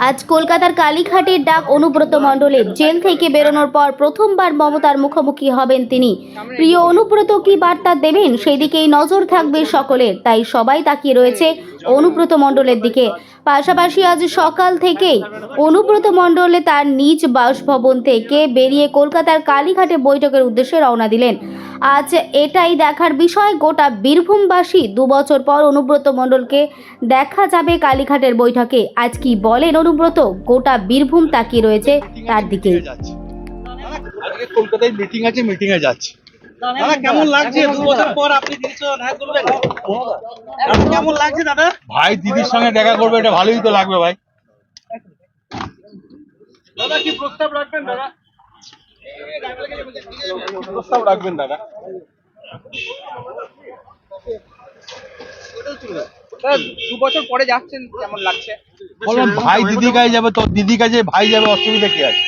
আজ কলকাতার কালীঘাটের ডাক অনুব্রত মণ্ডলের জেল থেকে বেরোনোর পর প্রথমবার মমতার মুখোমুখি হবেন তিনি। প্রিয় অনুব্রত কি বার্তা দেবেন? সেদিকেই নজর থাকবে সকলের। তাই সবাই তাকিয়ে রয়েছে অনুব্রত মণ্ডলের দিকে। পাশাপাশি আজ সকাল থেকেই অনুব্রত মণ্ডলে তার নিজ বাসভবন থেকে বেরিয়ে কলকাতার কালীঘাটে বৈঠকের উদ্দেশ্যে রওনা দিলেন। আজ এটাই দেখার বিষয়, গোটা বীরভূমবাসী দু বছর পর অনুব্রত মণ্ডলকে দেখা যাবে কালীঘাটের বৈঠকে। আজ কি বলেন অনুব্রত? গোটা বীরভূম তাকিয়ে রয়েছে তার দিকে। কলকাতায় মিটিং আছে মিটিং এ যাচ্ছি। দাদা কেমন লাগছে? দু বছর পর আপনি দিদির সঙ্গে দেখা করবেন কেমন লাগছে দাদা? ভাই দিদির সঙ্গে দেখা করবে এটা ভালোই তো লাগবে ভাই। দাদা কি প্রস্তাব রাখবেন দাদা? প্রস্তাব রাখবেন দাদা। দু বছর পরে যাচ্ছেন কেমন লাগছে? বললাম ভাই দিদি কাছে যাবে তো দিদি কাছে ভাই যাবে অসুবিধা কি আছে?